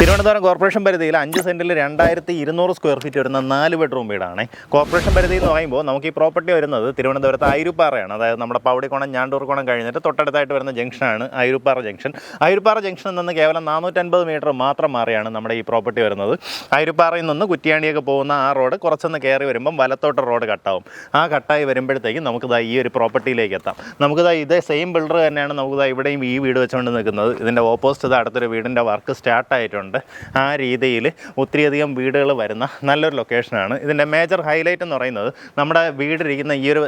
Thiruvananthapuram corporation പരിധിയിൽ അഞ്ച് സെന്റിൽ രണ്ടായിരത്തി ഇരുന്നൂറ് സ്ക്വയർ ഫീറ്റ് വരുന്ന നാല് ബെഡ്റൂം വീടാണ്. കോർപ്പറേഷൻ പരിധി എന്ന് പറയുമ്പോൾ നമുക്ക് ഈ പ്രോപ്പർട്ടി വരുന്നത് തിരുവനന്തപുരത്ത് ആയിരുപ്പാറയാണ് അതായത് നമ്മുടെ പവടിക്കോണം ഞാണ്ടൂർക്കോണം കഴിഞ്ഞിട്ട് തൊട്ടടുത്തായിട്ട് വരുന്ന ജംഗ്ഷനാണ് ആയിരുപ്പാറ ജംഗ്ഷൻ. ആയിരുപ്പാറ ജംഗ്ഷനിൽ നിന്ന് കേവലം നാനൂറ്റൻപത് മീറ്റർ മാത്രം മാറിയാണ് നമ്മുടെ ഈ പ്രോപ്പർട്ടി വരുന്നത്. ആയിരുപ്പാറയിൽ നിന്ന് കുറ്റിയാണിയൊക്കെ പോകുന്ന ആ റോഡ് കുറച്ചൊന്ന് കയറി വരുമ്പം വലത്തോട്ട് റോഡ് കട്ടാവും. ആ കട്ടായി വരുമ്പോഴത്തേക്കും നമുക്കിതാ ഈ ഒരു പ്രോപ്പർട്ടിയിലേക്ക് എത്താം. നമുക്കിതാ ഇതേ സെയിം ബിൽഡർ തന്നെയാണ് നമുക്കിതാ ഇവിടെയും ഈ വീട് വെച്ചുകൊണ്ട് നിൽക്കുന്നത്. ഇതിന്റെ ഓപ്പോസിറ്റ് അടുത്തൊരു വീടിന്റെ വർക്ക് സ്റ്റാർട്ട് ആയിട്ടുണ്ട് ആ രീതിയിൽ ഒത്തിരിയധികം വീടുകൾ വരുന്ന നല്ലൊരു ലൊക്കേഷനാണ് ഇതിന്റെ മേജർ ഹൈലൈറ്റ് എന്ന് പറയുന്നത് നമ്മുടെ വീടിരിക്കുന്ന ഈ ഒരു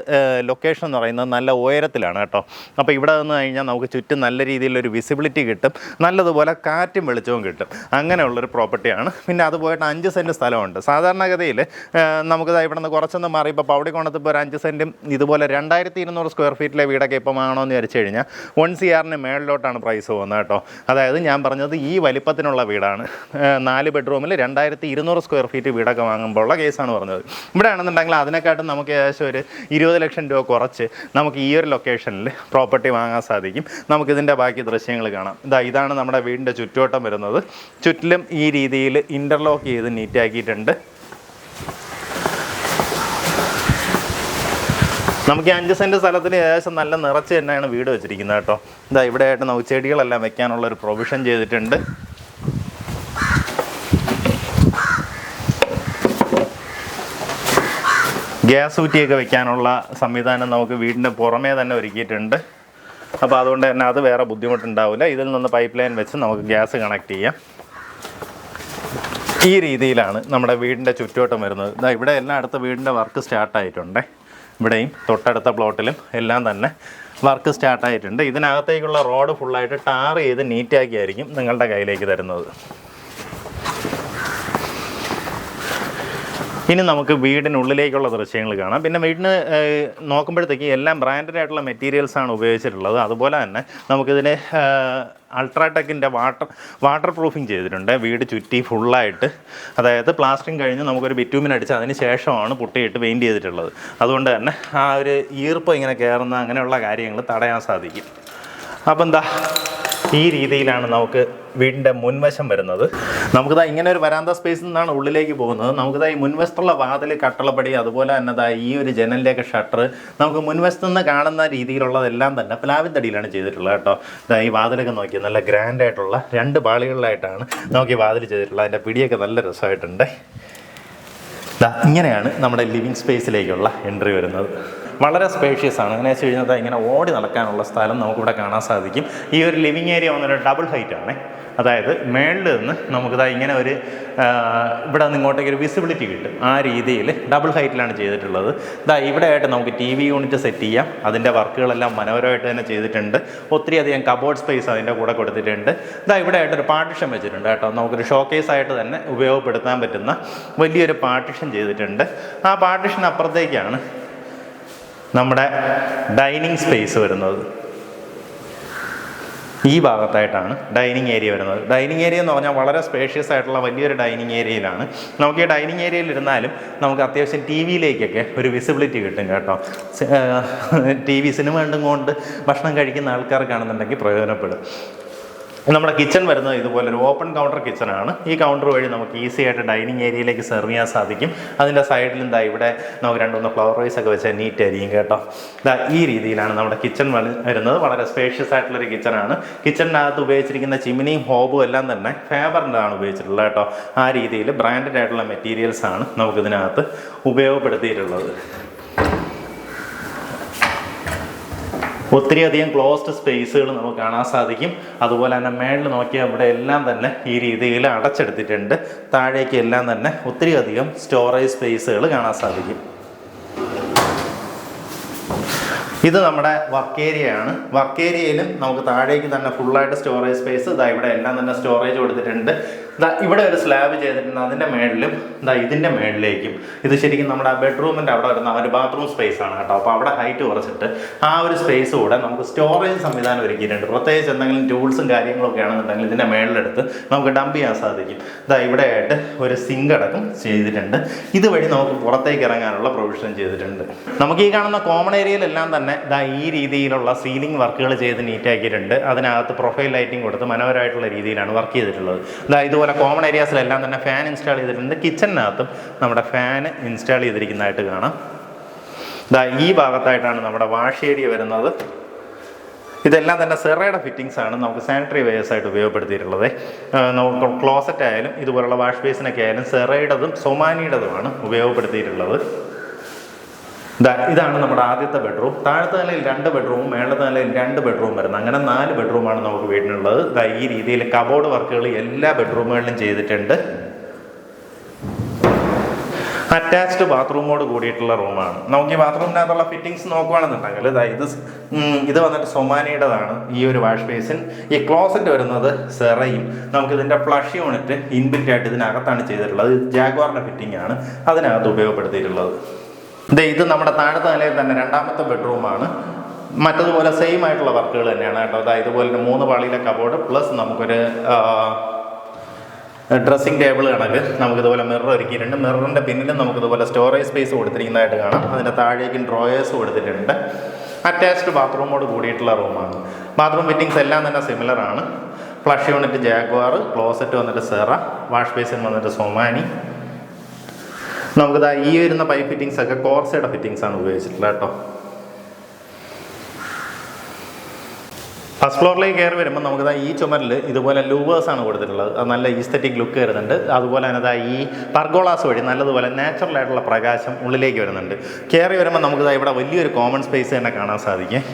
ലൊക്കേഷൻ എന്ന് പറയുന്നത് നല്ല ഉയരത്തിലാണ് കേട്ടോ. അപ്പോൾ ഇവിടെ നിന്ന് കഴിഞ്ഞാൽ നമുക്ക് ചുറ്റും നല്ല രീതിയിലൊരു വിസിബിലിറ്റി കിട്ടും. നല്ലതുപോലെ കാറ്റും വെളിച്ചവും കിട്ടും. അങ്ങനെയുള്ളൊരു പ്രോപ്പർട്ടിയാണ് പിന്നെ അതുപോയിട്ട് അഞ്ച് സെന്റ് സ്ഥലമുണ്ട്. സാധാരണഗതിയിൽ നമുക്ക് ഇവിടെ നിന്ന് കുറച്ചൊന്ന് മാറി. ഇപ്പോൾ പൗടിക്കോണത്ത് ഇപ്പോൾ ഒരു അഞ്ച് സെന്റും ഇതുപോലെ രണ്ടായിരത്തി ഇരുന്നൂറ് സ്ക്വയർ ഫീറ്റിലെ വീടൊക്കെ ഇപ്പം എന്ന് വിചാരിച്ചു കഴിഞ്ഞാൽ വൺ സി ആറിന് മേളിലോട്ടാണ് പ്രൈസ് പോകുന്നത് കേട്ടോ. അതായത് ഞാൻ പറഞ്ഞത് ഈ വലിപ്പത്തിനുള്ള വീടാണ്. ഏഹ് നാല് ബെഡ്റൂമിൽ രണ്ടായിരത്തി ഇരുന്നൂറ് സ്ക്വയർ ഫീറ്റ് വീടൊക്കെ വാങ്ങുമ്പോൾ ഉള്ള കേസാണ് പറഞ്ഞത്. ഇവിടെ ആണെന്നുണ്ടെങ്കിൽ അതിനെക്കാട്ടും നമുക്ക് ഏകദേശം ഒരു ഇരുപത് ലക്ഷം രൂപ കുറച്ച് നമുക്ക് ഈ ഒരു ലൊക്കേഷനിൽ പ്രോപ്പർട്ടി വാങ്ങാൻ സാധിക്കും. നമുക്കിതിന്റെ ബാക്കി ദൃശ്യങ്ങൾ കാണാം. ഇതാ ഇതാണ് നമ്മുടെ വീടിന്റെ ചുറ്റുവട്ടം വരുന്നത്. ചുറ്റിലും ഈ രീതിയിൽ ഇന്റർലോക്ക് ചെയ്ത് നീറ്റാക്കിയിട്ടുണ്ട് നമുക്ക് ഈ അഞ്ച് സെന്റ് സ്ഥലത്തിന് ഏകദേശം നല്ല നിറച്ച് തന്നെയാണ് വീട് വെച്ചിരിക്കുന്നത് കേട്ടോ. ഇതാ ഇവിടെ ആയിട്ട് നമുക്ക് ചെടികളെല്ലാം വെക്കാനുള്ള ഒരു പ്രൊവിഷൻ ചെയ്തിട്ടുണ്ട്. ഗ്യാസ് ഊറ്റിയൊക്കെ വെക്കാനുള്ള സംവിധാനം നമുക്ക് വീടിന്റെ പുറമേ തന്നെ ഒരുക്കിയിട്ടുണ്ട്. അപ്പോൾ അതുകൊണ്ട് തന്നെ അത് വേറെ ബുദ്ധിമുട്ടുണ്ടാവില്ല. ഇതിൽ നിന്ന് പൈപ്പ് ലൈൻ വെച്ച് നമുക്ക് ഗ്യാസ് കണക്ട് ചെയ്യാം. ഈ രീതിയിലാണ് നമ്മുടെ വീടിന്റെ ചുറ്റുവട്ടം വരുന്നത്. ഇതാ ഇവിടെ എല്ലാം അടുത്ത വീടിന്റെ വർക്ക് സ്റ്റാർട്ടായിട്ടുണ്ട് ഇവിടെയും തൊട്ടടുത്ത പ്ലോട്ടിലും എല്ലാം തന്നെ വർക്ക് സ്റ്റാർട്ടായിട്ടുണ്ട് ഇതിനകത്തേക്കുള്ള റോഡ് ഫുള്ളായിട്ട് ടാർ ചെയ്ത് നീറ്റാക്കിയായിരിക്കും നിങ്ങളുടെ കയ്യിലേക്ക് തരുന്നത്. ഇനി നമുക്ക് വീടിനുള്ളിലേക്കുള്ള ദൃശ്യങ്ങൾ കാണാം. പിന്നെ വീടിന് നോക്കുമ്പോഴത്തേക്ക് എല്ലാം ബ്രാൻഡഡ് ആയിട്ടുള്ള മെറ്റീരിയൽസ് ആണ് ഉപയോഗിച്ചിട്ടുള്ളത്. അതുപോലെ തന്നെ നമുക്കിതിന് അൾട്രാടെക്കിന്റെ വാട്ടർ വാട്ടർ പ്രൂഫിങ് ചെയ്തിട്ടുണ്ട്. വീട് ചുറ്റി ഫുള്ളായിട്ട് അതായത് പ്ലാസ്റ്ററിങ് കഴിഞ്ഞ് നമുക്കൊരു ബിറ്റൂമിൻ അടിച്ച് അതിന് ശേഷമാണ് പുട്ടിയിട്ട് പെയിന്റ് ചെയ്തിട്ടുള്ളത്. അതുകൊണ്ട് തന്നെ ആ ഒരു ഈർപ്പം ഇങ്ങനെ കയറുന്ന അങ്ങനെയുള്ള കാര്യങ്ങൾ തടയാൻ സാധിക്കും. അപ്പം എന്താ? ഈ രീതിയിലാണ് നമുക്ക് വീടിന്റെ മുൻവശം വരുന്നത്. നമുക്കിതാ ഇങ്ങനെ ഒരു വരാന്ത സ്പേസിൽ നിന്നാണ് ഉള്ളിലേക്ക് പോകുന്നത്. നമുക്കിതാ ഈ മുൻവശത്തുള്ള വാതിൽ കട്ടളപ്പടി അതുപോലെ തന്നെ ഈ ഒരു ജനലിലേക്ക് ഷട്ടർ നമുക്ക് മുൻവശത്ത് നിന്ന് കാണുന്ന രീതിയിലുള്ളതെല്ലാം തന്നെ പ്ലാവിൻ തടിയിലാണ് ചെയ്തിട്ടുള്ളത് കേട്ടോ. ദാ ഈ വാതിലൊക്കെ നോക്കി നല്ല ഗ്രാൻഡ് ആയിട്ടുള്ള രണ്ട് പാളികളിലായിട്ടാണ് നമുക്ക് ഈ വാതിൽ ചെയ്തിട്ടുള്ളത്. അതിന്റെ പിടിയൊക്കെ നല്ല രസമായിട്ടുണ്ട്. ഇങ്ങനെയാണ് നമ്മുടെ ലിവിങ് സ്പേസിലേക്കുള്ള എൻട്രി വരുന്നത്. വളരെ സ്പേഷ്യസ് ആണ്. അങ്ങനെ വെച്ച് കഴിഞ്ഞാൽ ഇങ്ങനെ ഓടി നടക്കാനുള്ള സ്ഥലം നമുക്കിവിടെ കാണാൻ സാധിക്കും. ഈ ഒരു ലിവിങ് ഏരിയ വന്നൊരു ഡബിൾ ഹൈറ്റ് ആണ്. അതായത് മേളിൽ നിന്ന് നമുക്കിതാ ഇങ്ങനെ ഒരു ഇവിടെ നിന്ന് ഇങ്ങോട്ടേക്ക് ഒരു വിസിബിലിറ്റി കിട്ടും. ആ രീതിയിൽ ഡബിൾ ഹൈറ്റിലാണ് ചെയ്തിട്ടുള്ളത്. ഇതാ ഇവിടെ ആയിട്ട് നമുക്ക് ടി വി യൂണിറ്റ് സെറ്റ് ചെയ്യാം. അതിന്റെ വർക്കുകളെല്ലാം മനോഹരമായിട്ട് തന്നെ ചെയ്തിട്ടുണ്ട്. ഒത്തിരി അധികം കബോർഡ് സ്പേസ് അതിന്റെ കൂടെ കൊടുത്തിട്ടുണ്ട്. ഇതാ ഇവിടെ ഒരു പാർട്ടിഷൻ വെച്ചിട്ടുണ്ട് കേട്ടോ. നമുക്കൊരു ഷോക്കേസ് ആയിട്ട് തന്നെ ഉപയോഗപ്പെടുത്താൻ പറ്റുന്ന വലിയൊരു പാർട്ടിഷൻ ചെയ്തിട്ടുണ്ട്. ആ പാർട്ടിഷൻ അപ്പുറത്തേക്കാണ് നമ്മുടെ ഡൈനിങ് സ്പേസ് വരുന്നത്. ഈ ഭാഗത്തായിട്ടാണ് ഡൈനിങ് ഏരിയ വരുന്നത്. ഡൈനിങ് ഏരിയ എന്ന് പറഞ്ഞാൽ വളരെ സ്പേഷ്യസ് ആയിട്ടുള്ള വലിയൊരു ഡൈനിങ് ഏരിയയിലാണ്. നമുക്ക് ഈ ഡൈനിങ് ഏരിയയിൽ ഇരുന്നാലും നമുക്ക് അത്യാവശ്യം ടി വിയിലേക്കൊക്കെ ഒരു വിസിബിലിറ്റി കിട്ടും കേട്ടോ. ടി വി സിനിമ കണ്ടും കൊണ്ട് ഭക്ഷണം കഴിക്കുന്ന ആൾക്കാർക്കാണെന്നുണ്ടെങ്കിൽ പ്രയോജനപ്പെടും. നമ്മുടെ കിച്ചൺ വരുന്നത് ഇതുപോലെ ഒരു ഓപ്പൺ കൗണ്ടർ കിച്ചൺ ആണ്. ഈ കൗണ്ടർ വഴി നമുക്ക് ഈസി ആയിട്ട് ഡൈനിങ് ഏരിയയിലേക്ക് സെർവ് ചെയ്യാൻ സാധിക്കും. അതിന്റെ സൈഡിൽ എന്താ ഇവിടെ നമുക്ക് രണ്ടുമൂന്ന് ഫ്ലവർ വൈസ് ഒക്കെ വെച്ചാൽ നീറ്റ് ആയിരിക്കും കേട്ടോ. ഇതാ ഈ രീതിയിലാണ് നമ്മുടെ കിച്ചൺ വരുന്നത്. വളരെ സ്പേഷ്യസ് ആയിട്ടുള്ളൊരു കിച്ചൺ ആണ്. കിച്ചണിനകത്ത് ഉപയോഗിച്ചിരിക്കുന്ന ചിമിനിയും ഹോബും എല്ലാം തന്നെ ഫേബറിന്റെ ആണ് ഉപയോഗിച്ചിട്ടുള്ളത് കേട്ടോ. ആ രീതിയിൽ ബ്രാൻഡഡ് ആയിട്ടുള്ള മെറ്റീരിയൽസാണ് നമുക്കിതിനകത്ത് ഉപയോഗപ്പെടുത്തിയിട്ടുള്ളത്. ഒത്തിരി അധികം ക്ലോസ്ഡ് സ്പേസുകൾ നമുക്ക് കാണാൻ സാധിക്കും. അതുപോലെ തന്നെ മേളിൽ നോക്കിയാൽ ഇവിടെ എല്ലാം തന്നെ ഈ രീതിയിൽ അടച്ചെടുത്തിട്ടുണ്ട്. താഴേക്ക് എല്ലാം തന്നെ ഒത്തിരി അധികം സ്റ്റോറേജ് സ്പേസുകൾ കാണാൻ സാധിക്കും. ഇത് നമ്മുടെ വർക്ക് ഏരിയ ആണ് വർക്ക് ഏരിയയിലും നമുക്ക് താഴേക്ക് തന്നെ ഫുള്ളായിട്ട് സ്റ്റോറേജ് സ്പേസ് ഇതാ ഇവിടെ എല്ലാം തന്നെ സ്റ്റോറേജ് കൊടുത്തിട്ടുണ്ട്. ഇതാ ഇവിടെ ഒരു സ്ലാബ് ചെയ്തിട്ടുണ്ട്. അതിന്റെ മേളിലും ഇതാ ഇതിന്റെ മേളിലേക്കും. ഇത് ശരിക്കും നമ്മുടെ ബെഡ്റൂമിന്റെ അവിടെ വരുന്ന ഒരു ബാത്റൂം സ്പേസ് ആണ് കേട്ടോ. അപ്പോൾ അവിടെ ഹൈറ്റ് കുറച്ചിട്ട് ആ ഒരു സ്പേസ് കൂടെ നമുക്ക് സ്റ്റോറേജ് സംവിധാനം ഒരുക്കിയിട്ടുണ്ട്. പ്രത്യേകിച്ച് എന്തെങ്കിലും ടൂൾസും കാര്യങ്ങളൊക്കെ ആണെന്നുണ്ടെങ്കിൽ ഇതിന്റെ മേളിലെടുത്ത് നമുക്ക് ഡംപ് ചെയ്യാൻ സാധിക്കും. ഇതാ ഇവിടെ ആയിട്ട് ഒരു സിങ്ക് അടക്കം ചെയ്തിട്ടുണ്ട്. ഇതുവഴി നമുക്ക് പുറത്തേക്ക് ഇറങ്ങാനുള്ള പ്രൊവിഷൻ ചെയ്തിട്ടുണ്ട്. നമുക്ക് ഈ കാണുന്ന കോമൺ ഏരിയയിലെല്ലാം തന്നെ ഇതാ ഈ രീതിയിലുള്ള സീലിംഗ് വർക്കുകൾ ചെയ്ത് നീറ്റാക്കിയിട്ടുണ്ട് അതിനകത്ത് പ്രൊഫൈൽ ലൈറ്റിംഗ് കൊടുത്ത് മനോഹരമായിട്ടുള്ള രീതിയിലാണ് വർക്ക് ചെയ്തിട്ടുള്ളത്. ഇതാ ഇതുപോലെ അതുപോലെ കോമൺ ഏരിയാസിലെല്ലാം തന്നെ ഫാൻ ഇൻസ്റ്റാൾ ചെയ്തിട്ടുണ്ട്. കിച്ചണിനകത്തും നമ്മുടെ ഫാൻ ഇൻസ്റ്റാൾ ചെയ്തിരിക്കുന്നതായിട്ട് കാണാം. ഇതാ ഈ ഭാഗത്തായിട്ടാണ് നമ്മുടെ വാഷ് ഏരിയ വരുന്നത്. ഇതെല്ലാം തന്നെ സെറയുടെ ഫിറ്റിങ്സ് ആണ് നമുക്ക് സാനിറ്ററി വെയേഴ്സ് ആയിട്ട് ഉപയോഗപ്പെടുത്തിയിട്ടുള്ളത്. നമുക്ക് ക്ലോസറ്റ് ആയാലും ഇതുപോലുള്ള വാഷ് ബേസിനൊക്കെ ആയാലും സെറയുടേതും സൊമാനിയുടേതുമാണ് ഉപയോഗപ്പെടുത്തിയിട്ടുള്ളത്. ഇതാണ് നമ്മുടെ ആദ്യത്തെ ബെഡ്റൂം താഴത്തെ നിലയിൽ രണ്ട് ബെഡ്റൂമും മേളത്തെ നിലയിൽ രണ്ട് ബെഡ്റൂം വരുന്നത് അങ്ങനെ നാല് ബെഡ്റൂമാണ് നമുക്ക് വീടിനുള്ളത് ഈ രീതിയിൽ കബോർഡ് വർക്കുകൾ എല്ലാ ബെഡ്റൂമുകളിലും ചെയ്തിട്ടുണ്ട്. അറ്റാച്ച്ഡ് ബാത്റൂമോട് കൂടിയിട്ടുള്ള റൂമാണ് നമുക്ക് ഈ ബാത്റൂമിനകത്തുള്ള ഫിറ്റിങ്സ് നോക്കുകയാണെന്നുണ്ടെങ്കിൽ ഇതാ ഇത് ഇത് വന്നിട്ട് സൊമാനിയുടേതാണ് ഈ ഒരു വാഷ് ബേസിൻ ഈ ക്ലോസറ്റ് വരുന്നത് സെറയും. നമുക്ക് ഇതിന്റെ ഫ്ലഷ് യൂണിറ്റ് ഇൻബിൽറ്റ് ആയിട്ട് ഇതിനകത്താണ് ചെയ്തിട്ടുള്ളത്. ജാഗ്വാറിന്റെ ഫിറ്റിംഗ് ആണ്. അതിനകത്ത് ഉപയോഗപ്പെടുത്തിയിട്ടുള്ളത്. ദേ ഇത് നമ്മുടെ താഴത്തെ നിലയിൽ തന്നെ രണ്ടാമത്തെ ബെഡ്റൂമാണ്. മറ്റതുപോലെ സെയിം ആയിട്ടുള്ള വർക്കുകൾ തന്നെയാണ് കേട്ടോ. അതായത് ഇതുപോലെ തന്നെ മൂന്ന് പാളിയിലെ കബോർഡ് പ്ലസ് നമുക്കൊരു ഡ്രസ്സിംഗ് ടേബിൾ കണക്ക്. നമുക്കിതുപോലെ മിറർ ഒരുക്കിയിട്ടുണ്ട്. മിററിന്റെ പിന്നിലും നമുക്കിതുപോലെ സ്റ്റോറേജ് സ്പേസ് കൊടുത്തിരിക്കുന്നതായിട്ട് കാണാം. അതിന്റെ താഴേക്കും ഡ്രോയേഴ്സ് കൊടുത്തിട്ടുണ്ട്. അറ്റാച്ച്ഡ് ബാത്റൂമോട് കൂടിയിട്ടുള്ള റൂമാണ് ബാത്റൂം ഫിറ്റിങ്സ് എല്ലാം തന്നെ സിമിലർ ആണ്. ഫ്ലഷ് യൂണിറ്റ് ജാഗ്വാർ ക്ലോസറ്റ് വന്നിട്ട് സെറ വാഷ് ബേസിൻ വന്നിട്ട് സൊമാനി നമുക്കിതാ ഈ വരുന്ന പൈപ്പ് ഫിറ്റിങ്സ് ഒക്കെ കോർസയുടെ ഫിറ്റിങ്സ് ആണ് ഉപയോഗിച്ചിട്ടുള്ളത് കേട്ടോ. ഫസ്റ്റ് ഫ്ലോറിലേക്ക് കയറി വരുമ്പോൾ നമുക്ക് ഈ ചുമരിൽ ഇതുപോലെ ലൂവേഴ്സ് ആണ് കൊടുത്തിട്ടുള്ളത്. അത് നല്ല ഈസ്തറ്റിക് ലുക്ക് വരുന്നുണ്ട്. അതുപോലെ തന്നെ ദാ ഈ പർഗോളാസ് വഴി നല്ലതുപോലെ നാച്ചുറൽ ആയിട്ടുള്ള പ്രകാശം ഉള്ളിലേക്ക് വരുന്നുണ്ട്. കയറി വരുമ്പോൾ നമുക്ക് ഇവിടെ വലിയൊരു കോമൺ സ്പേസ് തന്നെ കാണാൻ സാധിക്കും.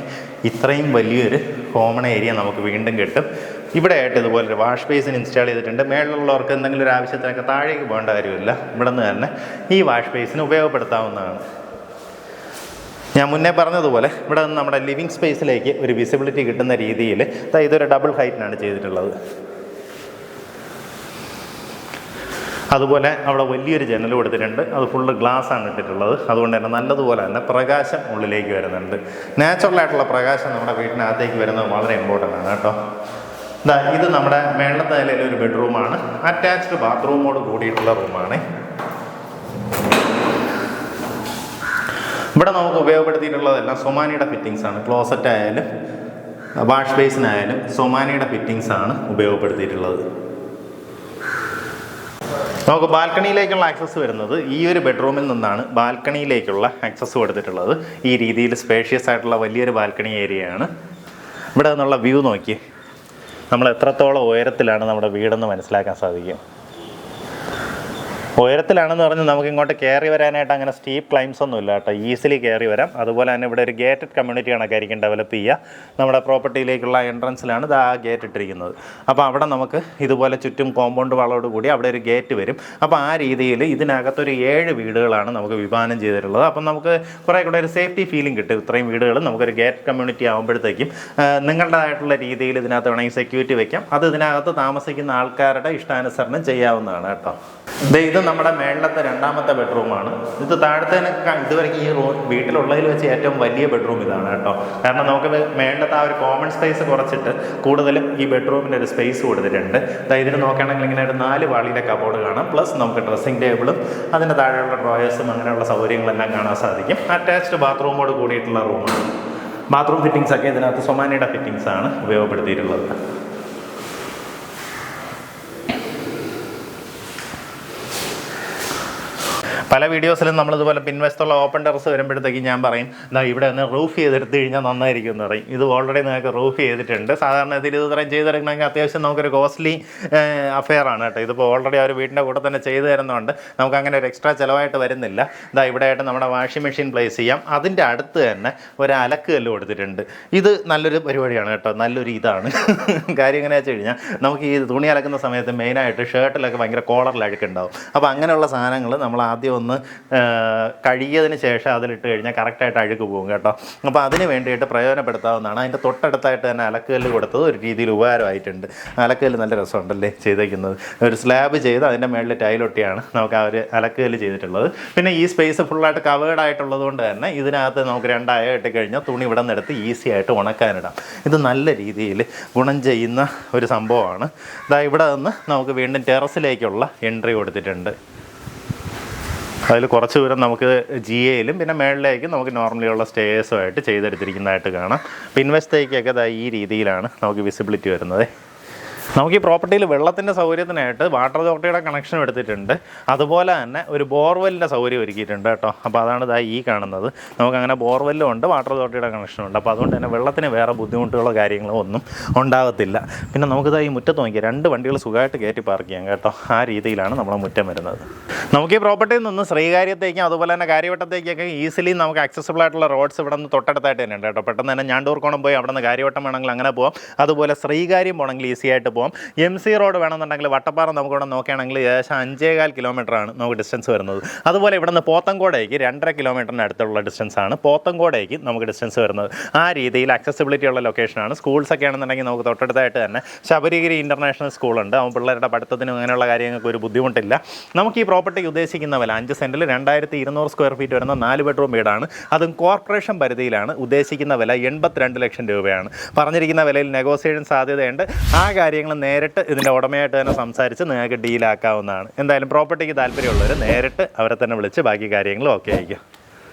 ഇത്രയും വലിയൊരു കോമൺ ഏരിയ നമുക്ക് വീണ്ടും കിട്ടും. ഇവിടെ ആയിട്ട് ഇതുപോലെ ഒരു വാഷ് ബേസിൻ ഇൻസ്റ്റാൾ ചെയ്തിട്ടുണ്ട്. മേളിലുള്ളവർക്ക് എന്തെങ്കിലും ഒരു ആവശ്യത്തിനൊക്കെ താഴേക്ക് പോകേണ്ട കാര്യമില്ല. ഇവിടെ നിന്ന് തന്നെ ഈ വാഷ് ബേസിന് ഉപയോഗപ്പെടുത്താവുന്നതാണ്. ഞാൻ മുന്നേ പറഞ്ഞതുപോലെ ഇവിടെ നിന്ന് നമ്മുടെ ലിവിങ് സ്പേസിലേക്ക് ഒരു വിസിബിലിറ്റി കിട്ടുന്ന രീതിയിൽ ഇതൊരു ഡബിൾ ഹൈറ്റിനാണ് ചെയ്തിട്ടുള്ളത്. അതുപോലെ അവിടെ വലിയൊരു ജനൽ കൊടുത്തിട്ടുണ്ട്. അത് ഫുള്ള് ആണ് ഇട്ടിട്ടുള്ളത്. അതുകൊണ്ട് തന്നെ നല്ലതുപോലെ തന്നെ പ്രകാശം ഉള്ളിലേക്ക് വരുന്നുണ്ട്. നാച്ചുറൽ ആയിട്ടുള്ള പ്രകാശം നമ്മുടെ വീട്ടിനകത്തേക്ക് വരുന്നത് വളരെ ഇമ്പോർട്ടന്റ് ആണ് കേട്ടോ. ഇത് നമ്മുടെ മേളത്തെ നിലയിൽ ഒരു ബെഡ്റൂമാണ് അറ്റാച്ച്ഡ് ബാത്റൂമോട് കൂടിയിട്ടുള്ള റൂമാണ് ഇവിടെ നമുക്ക് ഉപയോഗപ്പെടുത്തിയിട്ടുള്ളതെല്ലാം സൊമാനിയുടെ ഫിറ്റിങ്സ് ആണ്. ക്ലോസറ്റ് ആയാലും വാഷ് ബേസിനായാലും സൊമാനിയുടെ ഫിറ്റിങ്സ് ആണ് ഉപയോഗപ്പെടുത്തിയിട്ടുള്ളത്. നമുക്ക് ബാൽക്കണിയിലേക്കുള്ള ആക്സസ് വരുന്നത് ഈ ഒരു ബെഡ്റൂമിൽ നിന്നാണ് ബാൽക്കണിയിലേക്കുള്ള ആക്സസ് കൊടുത്തിട്ടുള്ളത്. ഈ രീതിയിൽ സ്പേഷ്യസ് ആയിട്ടുള്ള വലിയൊരു ബാൽക്കണി ഏരിയയാണ് ഇവിടെ നിന്നുള്ള വ്യൂ നോക്കി. നമ്മൾ എത്രത്തോളം ഉയരത്തിലാണ് നമ്മുടെ വീടെന്ന് മനസ്സിലാക്കാൻ സാധിക്കും. ഉയരത്തിലാണെന്ന് പറഞ്ഞ് നമുക്ക് ഇങ്ങോട്ട് കയറി വരാനായിട്ട് അങ്ങനെ സ്റ്റീപ്പ് ക്ലൈംസ് ഒന്നും ഇല്ല കേട്ടോ. ഈസിലി കയറി വരാം. അതുപോലെ തന്നെ ഇവിടെ ഒരു ഗേറ്റഡ് കമ്മ്യൂണിറ്റി കണക്കായിരിക്കും ഡെവലപ്പ് ചെയ്യുക. നമ്മുടെ പ്രോപ്പർട്ടിയിലേക്കുള്ള എൻട്രൻസിലാണ് ഇത് ആ ഗേറ്റ് ഇട്ടിരിക്കുന്നത്. അപ്പോൾ അവിടെ നമുക്ക് ഇതുപോലെ ചുറ്റും കോമ്പൗണ്ട് വളോട് കൂടി അവിടെ ഒരു ഗേറ്റ് വരും. അപ്പോൾ ആ രീതിയിൽ ഇതിനകത്തൊരു ഏഴ് വീടുകളാണ് നമുക്ക് വിഭാവനം ചെയ്തിട്ടുള്ളത്. അപ്പം നമുക്ക് കുറേ കൂടെ ഒരു സേഫ്റ്റി ഫീലിംഗ് കിട്ടും. ഇത്രയും വീടുകൾ നമുക്കൊരു ഗേറ്റ് കമ്മ്യൂണിറ്റി ആകുമ്പോഴത്തേക്കും നിങ്ങളുടേതായിട്ടുള്ള രീതിയിൽ ഇതിനകത്ത് വേണമെങ്കിൽ സെക്യൂരിറ്റി വയ്ക്കാം അത് ഇതിനകത്ത് താമസിക്കുന്ന ആൾക്കാരുടെ ഇഷ്ടാനുസരണം ചെയ്യാവുന്നതാണ് കേട്ടോ. ഇത് നമ്മുടെ മേളിലത്തെ രണ്ടാമത്തെ ബെഡ്റൂമാണ്. ഇത് താഴത്തേനൊക്കെ ഇതുവരെയ്ക്ക് ഈ റൂം വീട്ടിലുള്ളതിൽ വെച്ച് ഏറ്റവും വലിയ ബെഡ്റൂം ഇതാണ് കേട്ടോ. കാരണം നമുക്ക് മേളത്തെ ആ ഒരു കോമൺ സ്പേസ് കുറച്ചിട്ട് കൂടുതലും ഈ ബെഡ്റൂമിന്റെ ഒരു സ്പേസ് കൊടുത്തിട്ടുണ്ട്. ഇതിന് നോക്കുകയാണെങ്കിൽ ഇങ്ങനെ ഒരു നാല് വാളിയിലെ കബോർഡ് കാണാം. പ്ലസ് നമുക്ക് ഡ്രസ്സിംഗ് ടേബിളും അതിന്റെ താഴെയുള്ള ഡ്രോയേഴ്സും അങ്ങനെയുള്ള സൗകര്യങ്ങളെല്ലാം കാണാൻ സാധിക്കും. അറ്റാച്ച്ഡ് ബാത്റൂമോട് കൂടിയിട്ടുള്ള റൂമാണ് ബാത്റൂം ഫിറ്റിങ്സ് ഒക്കെ ഇതിനകത്ത് സൊമാനയുടെ ആണ് ഉപയോഗപ്പെടുത്തിയിട്ടുള്ളത്. പല വീഡിയോസിലും നമ്മളിതുപോലെ പിൻവശത്തുള്ള ഓപ്പൺ ടെറസ് വരുമ്പോഴത്തേക്ക് ഞാൻ പറയും എന്താ ഇവിടെ ഒന്ന് റൂഫ് ചെയ്തെടുത്ത് കഴിഞ്ഞാൽ നന്നായിരിക്കും എന്ന് പറയും. ഇത് ഓൾറെഡി നിങ്ങൾക്ക് റൂഫ് ചെയ്തിട്ടുണ്ട്. സാധാരണ ഇതിൽ ഇത് ഇത്രയും ചെയ്തെടുക്കണമെങ്കിൽ അത്യാവശ്യം നമുക്കൊരു കോസ്റ്റ്ലി അഫെയർ ആണ് കേട്ടോ. ഇതിപ്പോൾ ഓൾറെഡി ഒരു വീടിന്റെ കൂടെ തന്നെ ചെയ്തു തരുന്നതുകൊണ്ട് നമുക്ക് അങ്ങനെ ഒരു എക്സ്ട്രാ ചിലവായിട്ട് വരുന്നില്ല. ഇതാ ഇവിടെ ആയിട്ട് നമ്മുടെ വാഷിംഗ് മെഷീൻ പ്ലേസ് ചെയ്യാം. അതിന്റെ അടുത്ത് തന്നെ ഒരു അലക്ക് കല്ല് കൊടുത്തിട്ടുണ്ട്. ഇത് നല്ലൊരു പരിപാടിയാണ് കേട്ടോ. നല്ലൊരു ഇതാണ്. കാര്യം എങ്ങനെയാ വെച്ച് കഴിഞ്ഞാൽ നമുക്ക് ഈ തുണി അലക്കുന്ന സമയത്ത് മെയിനായിട്ട് ഷർട്ടിലൊക്കെ ഭയങ്കര കോളറിൽ അഴുക്കുണ്ടാവും അപ്പോൾ അങ്ങനെയുള്ള സാധനങ്ങൾ നമ്മൾ ആദ്യം ഒന്ന് കഴുകിയതിന് ശേഷം അതിലിട്ട് കഴിഞ്ഞാൽ കറക്റ്റായിട്ട് അഴുക്ക് പോകും കേട്ടോ. അപ്പോൾ അതിന് വേണ്ടിയിട്ട് പ്രയോജനപ്പെടുത്താവുന്നതാണ്. അതിന്റെ തൊട്ടടുത്തായിട്ട് തന്നെ അലക്കുകല്ല് കൊടുത്തത് ഒരു രീതിയിൽ ഉപകാരമായിട്ടുണ്ട്. അലക്കുകല്ല് നല്ല രസമുണ്ടല്ലേ ചെയ്തേക്കുന്നത്. ഒരു സ്ലാബ് ചെയ്ത് അതിന്റെ മേളിൽ ടൈലൊട്ടിയാണ് നമുക്ക് ആ ഒരു അലക്കുകല്ല് ചെയ്തിട്ടുള്ളത്. പിന്നെ ഈ സ്പേസ് ഫുള്ളായിട്ട് കവേർഡ് ആയിട്ടുള്ളത് കൊണ്ട് തന്നെ ഇതിനകത്ത് നമുക്ക് രണ്ടായ ഇട്ട് കഴിഞ്ഞാൽ തുണി ഇവിടെ നിന്നെടുത്ത് ഈസി ആയിട്ട് ഉണക്കാനിടാം. ഇത് നല്ല രീതിയിൽ ഗുണം ചെയ്യുന്ന ഒരു സംഭവമാണ്. ഇതാ ഇവിടെ നിന്ന് നമുക്ക് വീണ്ടും ടെറസിലേക്കുള്ള എൻട്രി കൊടുത്തിട്ടുണ്ട്. അതിൽ കുറച്ച് ദൂരം നമുക്ക് ജി എയിലും പിന്നെ മേളിലേക്ക് നമുക്ക് നോർമലി ഉള്ള സ്റ്റേഴ്സുമായിട്ട് ചെയ്തെടുത്തിരിക്കുന്നതായിട്ട് കാണാം. പിൻവശത്തേക്കൊക്കെ ഈ രീതിയിലാണ് നമുക്ക് വിസിബിലിറ്റി വരുന്നത്. നമുക്ക് ഈ പ്രോപ്പർട്ടിയിൽ വെള്ളത്തിന്റെ സൗകര്യത്തിനായിട്ട് വാട്ടർ അതോറിറ്റിയുടെ കണക്ഷൻ എടുത്തിട്ടുണ്ട്. അതുപോലെ തന്നെ ഒരു ബോർവെല്ലിന്റെ സൗകര്യം ഒരുക്കിയിട്ടുണ്ട് കേട്ടോ. അപ്പോൾ അതാണ് ഇതാ ഈ കാണുന്നത്. നമുക്ക് അങ്ങനെ ബോർവെല്ലും ഉണ്ട് വാട്ടർ അതോറിറ്റിയുടെ കണക്ഷനും ഉണ്ട്. അപ്പോൾ അതുകൊണ്ട് തന്നെ വെള്ളത്തിന് വേറെ ബുദ്ധിമുട്ടുകളോ കാര്യങ്ങളോ ഒന്നും ഉണ്ടാകത്തില്ല. പിന്നെ നമുക്കിതാ ഈ മുറ്റത്ത് നോക്കിയാൽ രണ്ട് വണ്ടികൾ സുഖമായിട്ട് കയറ്റി പാർക്ക് ചെയ്യാം കേട്ടോ. ആ രീതിയിലാണ് നമ്മളെ മുറ്റം വരുന്നത്. നമുക്ക് ഈ പ്രോപ്പർട്ടിയിൽ നിന്ന് ശ്രീകാര്യത്തേക്കും അതുപോലെ തന്നെ കാര്യവട്ടത്തേക്കൊക്കെ ഈസിലി നമുക്ക് ആക്സസിബിൾ ആയിട്ടുള്ള റോഡ്സ് ഇവിടെ നിന്ന് തൊട്ടടുത്തായിട്ട് തന്നെ ഉണ്ട് കേട്ടോ. പെട്ടെന്ന് തന്നെ ഞാൻ ഞാണ്ടൂർക്കോണം പോയി അവിടെ നിന്ന് കാര്യവട്ടം വേണമെങ്കിൽ അങ്ങനെ പോകാം അതുപോലെ ശ്രീകാര്യം പോകണമെങ്കിൽ ഈസി ആയിട്ട് പോകാം എം സി റോഡ് വേണമെന്നുണ്ടെങ്കിൽ വട്ടപ്പാറ നമുക്ക് ഇവിടെ നോക്കുകയാണെങ്കിൽ ഏകദേശം അഞ്ചേകാൽ ആണ് നമുക്ക് ഡിസ്റ്റൻസ് വരുന്നത്. അതുപോലെ ഇവിടെ നിന്ന് പോത്തങ്കോടേക്ക് രണ്ടര കിലോമീറ്ററിന് അടുത്തുള്ള ഡിസ്റ്റൻസ് ആണ് പോത്തങ്കോടേക്ക് നമുക്ക് ഡിസ്റ്റൻസ് വരുന്നത്. ആ രീതിയിൽ അക്സസിബിലിറ്റി ഉള്ള ലൊക്കേഷനാണ് സ്കൂൾസ് ഒക്കെ ആണെന്നുണ്ടെങ്കിൽ നമുക്ക് തൊട്ടടുത്തായിട്ട് തന്നെ ശബരിഗിരി ഇന്റർനാഷണൽ സ്കൂളുണ്ട് അവൻ പിള്ളേരുടെ പഠിത്തത്തിനും അങ്ങനെയുള്ള കാര്യങ്ങൾക്ക് ഒരു ബുദ്ധിമുട്ടില്ല. നമുക്ക് ഈ പ്രോപ്പർട്ടി ഉദ്ദേശിക്കുന്ന വില അഞ്ച് സെന്റിൽ രണ്ടായിരത്തി ഇരുന്നൂറ് സ്ക്വയർ ഫീറ്റ് വരുന്ന നാല് ബെഡ്റൂം വീടാണ്. അതും കോർപ്പറേഷൻ പരിധിയിലാണ് ഉദ്ദേശിക്കുന്ന വില എൺപത്തിരണ്ട് ലക്ഷം രൂപയാണ്. പറഞ്ഞിരിക്കുന്ന വിലയിൽ നെഗോസിയേഷൻ സാധ്യതയുണ്ട്. ആ കാര്യങ്ങൾ നേരിട്ട് ഇതിന്റെ ഉടമയായിട്ട് തന്നെ സംസാരിച്ച് നിങ്ങൾക്ക് ഡീലാക്കാവുന്നതാണ്. എന്തായാലും പ്രോപ്പർട്ടിക്ക് താല്പര്യമുള്ളവർ നേരിട്ട് അവരെ തന്നെ വിളിച്ച് ബാക്കി കാര്യങ്ങളും ഓക്കെ ആയിരിക്കും.